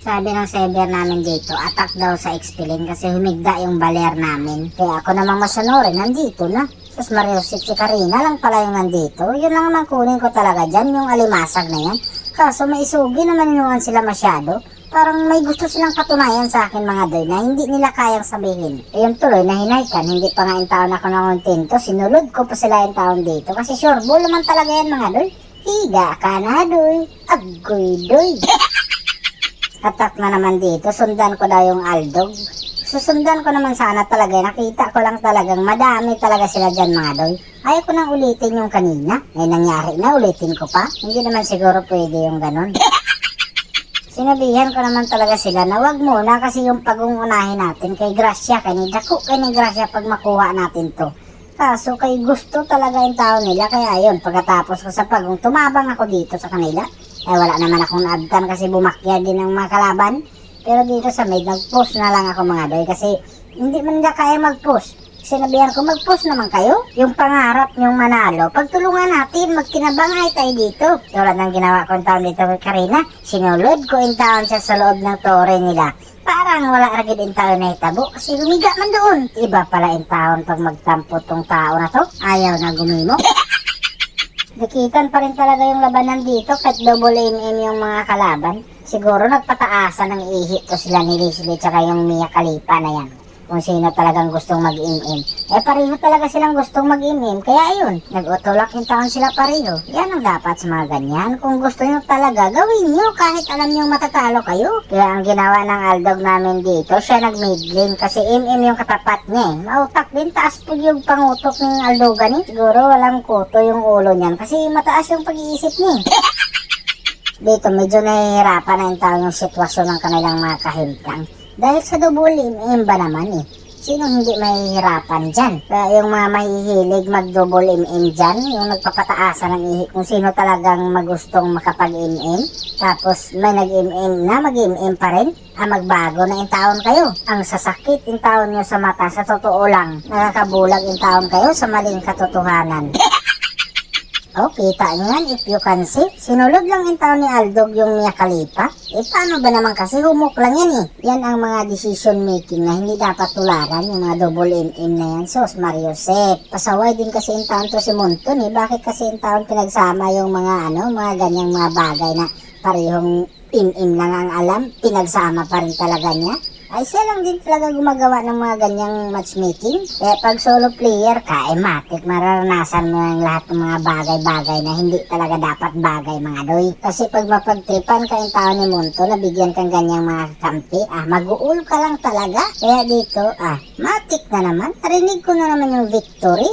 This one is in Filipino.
Sabi ng server namin dito, attack daw sa Expelin kasi humigda yung baler namin. Kaya ako namang masonorin, nandito na. Sus Mario si si Karina lang pala yung nandito. Yun lang naman kunin ko talaga dyan, yung alimasag na yan. Kaso may isugi naman inuwan sila masyado. Parang may gusto silang patunayan sa akin mga doy na hindi nila kayang sabihin. E yung tuloy na hinaykan, hindi pa nga yung taon ako ng kontento, sinulod ko pa sila yung taon dito. Kasi sure, bull naman talaga yan mga doy. Higa ka na doy. Agoy doy. Attack na naman dito, sundan ko daw yung Aldog. Susundan ko naman sana talaga, nakita ko lang talagang madami talaga sila dyan mga doy. Ayaw ko nang ulitin yung kanina. Eh nangyari na, ulitin ko pa. Hindi naman siguro pwede yung ganon. Sinabihan ko naman talaga sila na wag muna kasi yung pagungunahin natin kay Gracia, kay ni Dako, kay ni Gracia pag makuha natin to. Kaso kay gusto talaga yung tao nila, kaya ayun, pagkatapos ko sa pagong tumabang ako dito sa kanila, eh wala naman akong naabtan kasi bumakya din ng mga kalaban. Pero dito sa maid, nag-post na lang ako mga doy kasi hindi man nila kaya mag-post. Sinabihan ko, mag-post naman kayo. Yung pangarap yung manalo, pagtulungan natin, magkinabangay tayo dito. Tulad ng ginawa kong taon dito kay Karina, sinulod ko yung taon siya sa loob ng tore nila. Parang wala ragid yung taon na itabo kasi humiga man doon. Iba pala yung taon pag magtampo tong tao na to. Ayaw na gumimo. Dikitan pa rin talaga yung labanan dito kahit double MM yung mga kalaban. Siguro nagpataasan ng ihi to sila ni Leslie tsaka yung Mia Khalifa na yan. Kung sino talagang gustong mag-MM. Eh pareho talaga silang gustong mag-MM. Kaya ayun, nag-utulak yung taon sila pareho. Yan ang dapat sa mga ganyan. Kung gusto nyo talaga, gawin nyo kahit alam nyo matatalo kayo. Kaya ang ginawa ng Aldog namin dito, siya nag-midlane kasi MM yung katapat niya eh. Mautak din, taas po yung pangutok ng Aldogan eh. Siguro walang kuto yung ulo niyan kasi mataas yung pag-iisip niya eh. Dito medyo nahihirapan na yung tao yung sitwasyon ng kanilang mga kahintang. Dahil sa double MM ba naman eh. Sino hindi mahihirapan dyan? Kaya yung mga mahihilig mag-double MM dyan, yung nagpapataasan ng ihi, kung sino talagang magustong makapag-MM, tapos may nag-MM na, mag-MM pa rin, ah, magbago na yung taon kayo. Ang sasakit yung taon nyo sa mata, sa totoo lang, nakakabulag yung taon kayo sa maling katotohanan. Oh, kita nyo yan, if you can see. Sinulod lang tao ni Aldog yung Mia Khalifa. Eh, paano ba naman kasi humok lang yan eh. Yan ang mga decision making na hindi dapat tularan, yung mga double MM na yan. Sos, Mario Sep. Pasaway din kasi taon to si Monton eh. Bakit kasi taon pinagsama yung mga ano, mga ganyang mga bagay na parehong MM lang ang alam, pinagsama pa rin talaga niya. Ay, siya lang din talaga gumagawa ng mga ganyang matchmaking. Kaya pag solo player ka, eh matik, mararanasan mo ang lahat ng mga bagay-bagay na hindi talaga dapat bagay mga doy. Kasi pag mapagtripan ka yung tao ni Monto, nabigyan kang ganyang mga kampi, ah, mag-uul ka lang talaga. Kaya dito, ah, matik na naman. Narinig ko na naman yung victory.